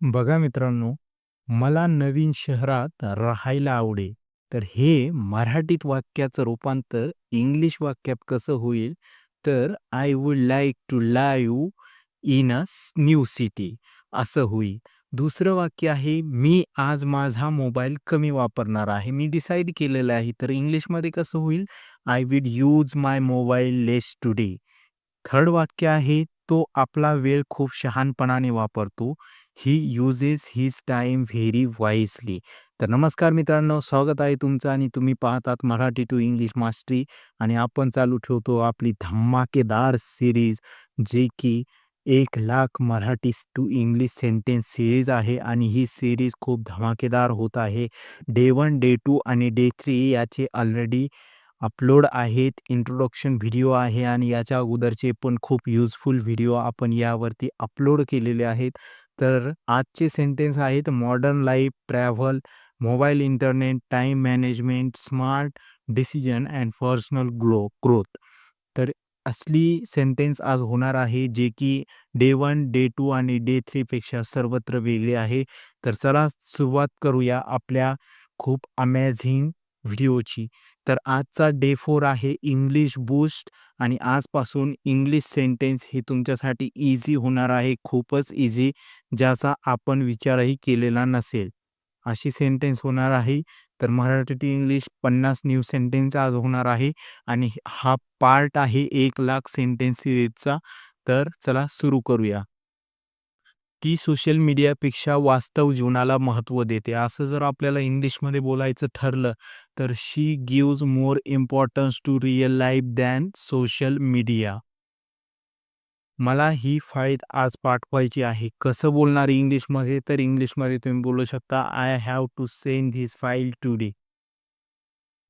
बघा मित्रांनो, मला नवीन शहरात राहायला आवडेल. तर हे मराठीत वाक्याचं रूपांतर इंग्लिश वाक्यात कसं होईल? तर I would like to live in a new city असं होईल. दुसरं वाक्य आहे, मी आज माझा मोबाईल कमी वापरणार आहे. मी डिसाईड केलेलं आहे. तर इंग्लिशमध्ये कसं होईल? I will use my mobile less today. Third वाक्य आहे, तो आपला वेळ खूप शहाणपणाने वापरतो. He uses his time very wisely. तर नमस्कार मित्रांनो, स्वागत आहे तुमचं आणि तुम्ही पाहतात मराठी टू इंग्लिश मास्टरी आणि आपण चालू ठेवतो आपली धमाकेदार सिरीज जे की एक lakh Marathi to English sentence series आहे आणि ही सिरीज खूप धमाकेदार होत आहे. डे वन, डे टू आणि डे थ्री याचे ऑलरेडी अपलोड आहेत. इंट्रोडक्शन व्हिडिओ आहे आणि याच्या अगोदरचे पण खूप युजफुल व्हिडिओ आपण यावरती अपलोड केलेले आहेत. तर आजचे सेंटेन्स आहेत modern life, travel, mobile internet, time management, smart decision and personal glow growth. तर असली सेंटेन्स आज होणार आहे जे की डे वन, डे टू आणि डे थ्रीपेक्षा सर्वत्र वेगळे आहे. तर चला सुरुवात करूया आपल्या खूप अमेझिंग व्हिडिओची. तर आजचा डे फोर आहे इंग्लिश बूस्ट आणि आजपासून इंग्लिश सेंटेन्स हे तुमच्यासाठी इझी होणार आहे, खूपच इझी, ज्याचा आपण विचारही केलेला नसेल. अशी सेंटेन्स होणार आहे. तर Marathi to English 50 new sentence आज होणार आहे आणि हा पार्ट आहे एक लाख सेंटेन्स सिरीजचा. तर चला सुरू करूया. ती सोशल मीडियापेक्षा वास्तव जीवनाला महत्त्व देते. असं जर आपल्याला इंग्लिशमध्ये बोलायचं ठरलं, तर she gives more importance to real life than social media. मला ही फाईल आज पाठवायची आहे. कसं बोलणार इंग्लिशमध्ये? तर इंग्लिशमध्ये तुम्ही बोलू शकता, I have to send this file today.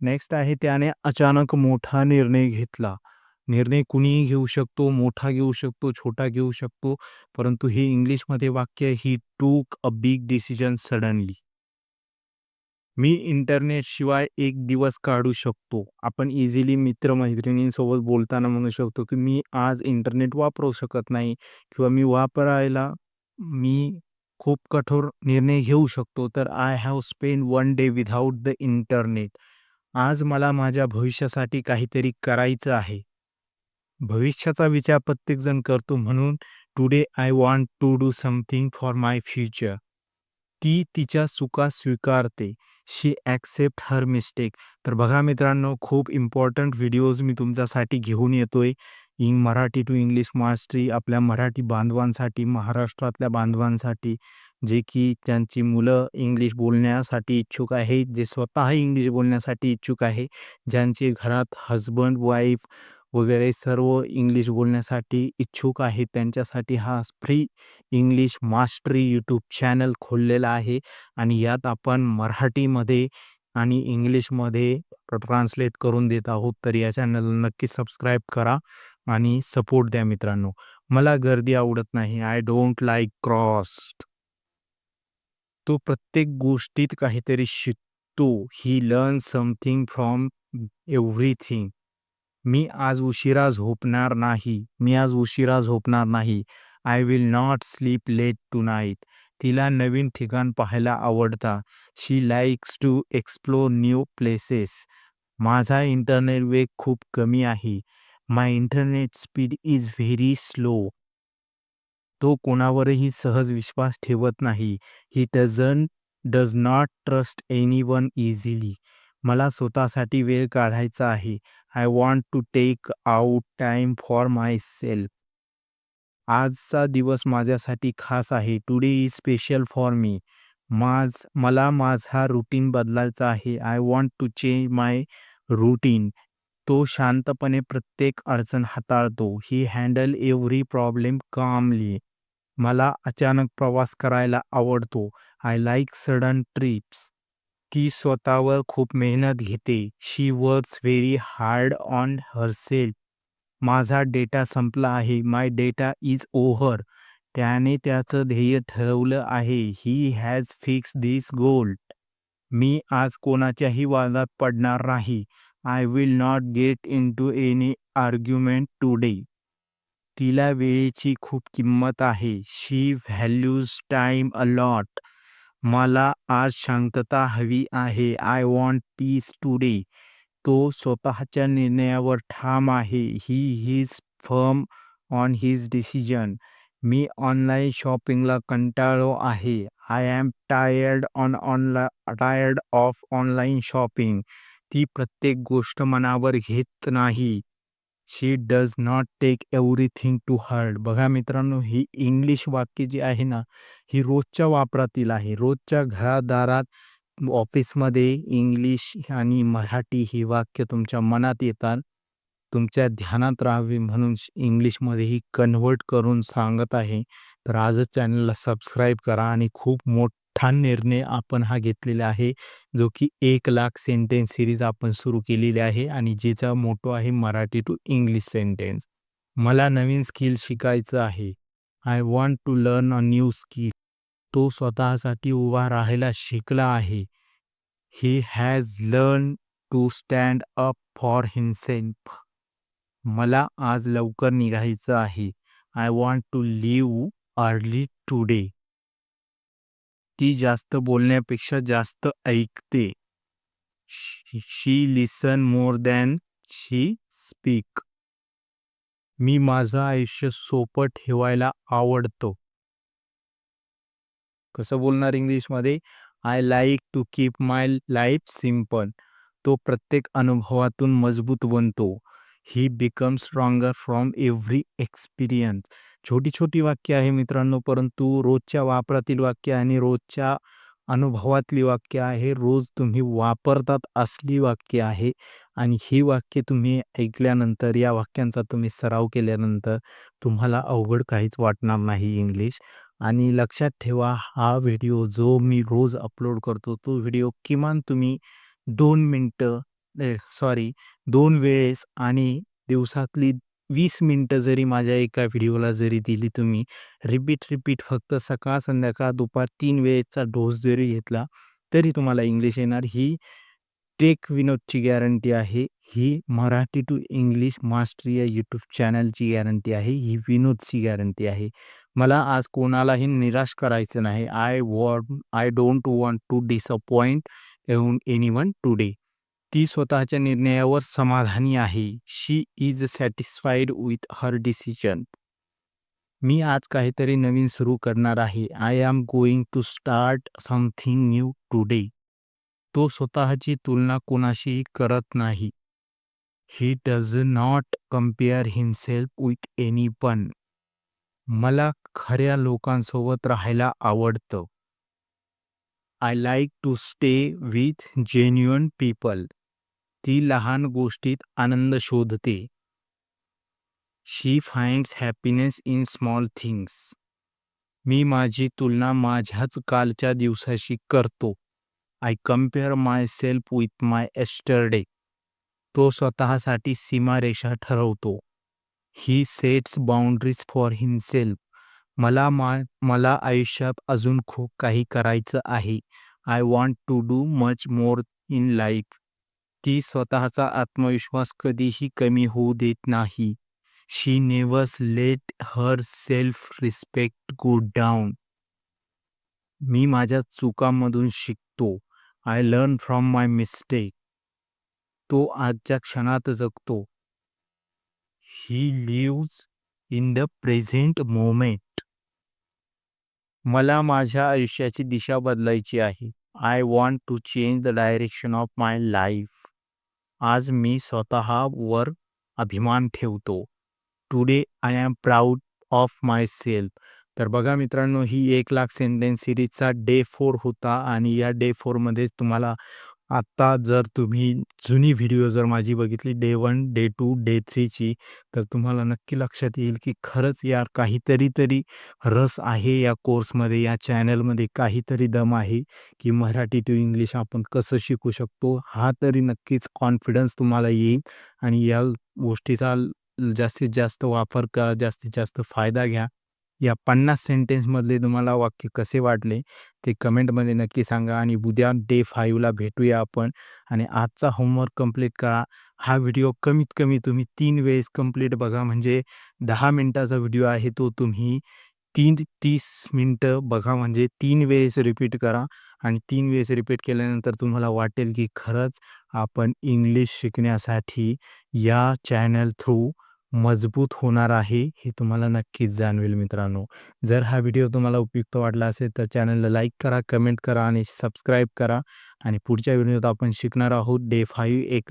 Next आहे, त्याने अचानक मोठा निर्णय घेतला. निर्णय कुणीही घेऊ शकतो, मोठा घेऊ शकतो, छोटा घेऊ शकतो, परंतु हे इंग्लिशमध्ये वाक्य he took a big decision suddenly. मी इंटरनेटशिवाय एक दिवस काढू शकतो. आपण इझिली मित्रमैत्रिणींसोबत बोलताना म्हणू शकतो, की मी आज इंटरनेट वापरू शकत नाही किंवा मी वापरायला मी खूप कठोर निर्णय घेऊ शकतो. तर I have spend one day without the internet. आज मला माझ्या भविष्यासाठी काहीतरी करायचं आहे. भविष्याचा विचार प्रत्येकजण करतो म्हणून today I want to do something for my future. ती तिच्या चुका स्वीकारते. She accept her mistake. तर बघा मित्रांनो, खूप इम्पॉर्टंट व्हिडिओज मी तुमच्यासाठी घेऊन येतोय. इंग मराठी टू इंग्लिश मास्टरी आपल्या मराठी बांधवांसाठी, महाराष्ट्रातल्या बांधवांसाठी, जे की त्यांची मुलं इंग्लिश बोलण्यासाठी इच्छुक आहे जे स्वतः इंग्लिश बोलण्यासाठी इच्छुक आहे, ज्यांचे घरात हजबंड, वाईफ वगैरे सर्व इंग्लिश बोलण्यासाठी इच्छुक आहेत, त्यांच्यासाठी हा free English mastery YouTube channel खोललेला आहे आणि यात आपण मराठीमध्ये आणि इंग्लिशमध्ये ट्रान्सलेट करून देत आहोत. तर या चॅनलला नक्की सबस्क्राईब करा आणि सपोर्ट द्या मित्रांनो. मला गर्दी आवडत नाही. आय डोंट लाईक क्रॉस तो प्रत्येक गोष्टीत काहीतरी शिकतो. He learn something from everything. मी आज उशिरा झोपणार नाही. मी आज उशिरा झोपणार नाही. I will not sleep late tonight तिला नवीन ठिकाण पाहायला आवडता. She likes to explore new places. माझा इंटरनेट वेग खूप कमी आहे. My internet speed is very slow. तो कोणावरही सहज विश्वास ठेवत नाही. He dozen does not trust anyone easily. मला स्वतःसाठी वेळ काढायचा आहे. I want to take out time for my self आजचा दिवस माझ्यासाठी खास आहे. Today is special for me. माझ मला माझा रुटीन बदलायचा आहे. I want to change my routine. तो शांतपणे प्रत्येक अडचण हाताळतो. He handle every problem calmly. मला अचानक प्रवास करायला आवडतो. I like sudden trips. ती स्वतःवर खूप मेहनत घेते. She works very hard on herself. माझा डेटा संपला आहे. My data is over. त्याने त्याचं ध्येय ठरवलं आहे. He has fix this goal. मी आज कोणाच्याही वादात पडणार नाही. I will not get into any argument today. तिला वेळेची खूप किंमत आहे. She values time a lot. मला आज शांतता हवी आहे. I want peace today. तो स्वतःच्या निर्णयावर ठाम आहे. He his firm on his decision. Me online शॉपिंगला कंटाळलो आहे. आय एम टायर्ड ऑन ऑनला टायर्ड ऑफ ऑनलाईन शॉपिंग. ती प्रत्येक गोष्ट मनावर घेत नाही. She does not take everything too hard बघा मित्रांनो, ही इंग्लिश वाक्य जी आहे ना, ही रोजच्या वापरातील आहे. रोजच्या घरादारात, ऑफिसमध्ये इंग्लिश आणि मराठी ही वाक्य तुमच्या मनात येतात. तुमच्या ध्यानात राहावी म्हणून इंग्लिशमध्ये ही कन्व्हर्ट करून सांगत आहे. तर आजच चॅनलला सबस्क्राईब करा आणि खूप मोठं निर्णय आपण हा घेतलेला आहे, जो की एक लाख सेंटेन्स सिरीज आपण सुरू केलेली आहे आणि जिचा मोटो आहे मराठी टू इंग्लिश सेंटेन्स. मला नवीन स्किल शिकायचं आहे. I want to learn a new skill. तो स्वतःसाठी उभा राहायला शिकला आहे. He has learn to stand up for himself. मला आज लवकर निघायचं आहे. I want to leave early today. ती जास्त बोलण्यापेक्षा जास्त ऐकते. She listen more than she speak. मी माझं आयुष्य सोपं ठेवायला आवडतो. कसं बोलणार इंग्लिशमध्ये? I like to keep my life simple. तो प्रत्येक अनुभवातून मजबूत बनतो. He become stronger from every experience. छोटी-छोटी वाक्य आहे मित्रांनो, परंतु रोजच्या वापरातील वाक्य आणि रोजच्या अनुभवातली वाक्य आहे. रोज तुम्ही वापरतात असली वाक्य आहे आणि ही वाक्य तुम्ही ऐकल्यानंतर, या वाक्यांचा तुम्ही सराव केल्यानंतर तुम्हाला अवघड काहीच वाटणार नाही इंग्लिश. आणि लक्षात ठेवा, हा व्हिडिओ जो मी रोज अपलोड करतो, तो व्हिडिओ किमान तुम्ही दोन मिनटं सॉरी दोन वेळेस आणि दिवसातली वीस मिनटं जरी माझ्या एका व्हिडिओला जरी दिली तुम्ही, रिपीट, रिपीट फक्त सकाळ, संध्याकाळ, दुपार तीन वेळेचा डोस जरी घेतला, तरी तुम्हाला इंग्लिश येणार. ही टेक विनोदची गॅरंटी आहे. ही मराठी टू इंग्लिश मास्टरी या यूट्यूब चॅनलची गॅरंटी आहे. ही विनोदची गॅरंटी आहे. मला आज कोणालाही निराश करायचं नाही. I want I don't want to disappoint anyone today. ती स्वतःच्या निर्णयावर समाधानी आहे. She is satisfied with her decision. मी आज काहीतरी नवीन सुरू करणार आहे. I am going to start something new today. तो स्वतःची तुलना कोणाशीही करत नाही. He does not compare himself with any पण मला खऱ्या लोकांसोबत राहायला आवडतं. I like to stay with genuine people. ती लहान गोष्टीत आनंद शोधते. She finds happiness in small things. मी माझी तुलना माझ्याच कालच्या दिवसाशी करतो. I compare my self with my yesterday तो स्वतःसाठी सीमारेषा ठरवतो. He sets boundaries for himself. मला मा मला आयुष्यात अजून खूप काही करायचं आहे. I want to do much more in life. ती स्वतःचा आत्मविश्वास कधीही कमी होऊ देत नाही. She never let her self respect go down मी माझ्या चुकांमधून शिकतो. I learn from my mistake. तो आजच्या क्षणात जगतो. He lives in the present moment. मला माझ्या आयुष्याची दिशा बदलायची आहे. I want to change the direction of my life. आज मी स्वतःवर अभिमान ठेवतो. Today I am proud of my self तर बघा मित्रांनो, ही एक लाख सेंटेन्स सिरीजचा डे फोर होता आणि या डे फोरमध्येच तुम्हाला आत्ता जर तुम्ही जुनी व्हिडिओ जर माझी बघितली day one day two day थ्रीची तर तुम्हाला नक्की लक्षात येईल की खरंच यार काहीतरी तरी रस आहे या कोर्समध्ये, या चॅनलमध्ये काहीतरी दम आहे, की मराठी टू इंग्लिश आपण कसं शिकू शकतो. हा तरी नक्कीच कॉन्फिडन्स तुम्हाला येईल आणि या गोष्टीचा जास्तीत जास्त वापर करा, जास्तीत जास्त फायदा घ्या. या 50 सेंटेन्समधले तुम्हाला वाक्य कसे वाटले ते कमेंटमध्ये नक्की सांगा आणि उद्या डे फाईव्हला भेटूया आपण आणि आजचा होमवर्क कंप्लीट करा. हा व्हिडिओ कमीत कमी तुम्ही तीन वेळेस कंप्लीट बघा. म्हणजे दहा मिनटाचा व्हिडिओ आहे तो तुम्ही तीन तीस मिनटं बघा. म्हणजे तीन वेळेस रिपीट करा आणि तीन वेळेस रिपीट केल्यानंतर तुम्हाला वाटेल की खरंच आपण इंग्लिश शिकण्यासाठी या चॅनल थ्रू मजबूत होणार आहे, हे तुम्हाला नक्कीच जाणवेल मित्रांनो. जर हा व्हिडिओ तुम्हाला उपयुक्त वाटला असेल तर चॅनलला लाईक करा, कमेंट करा आणि सबस्क्राईब करा आणि पुढच्या व्हिडिओत आपण शिकणार आहोत डे फाईव्ह एक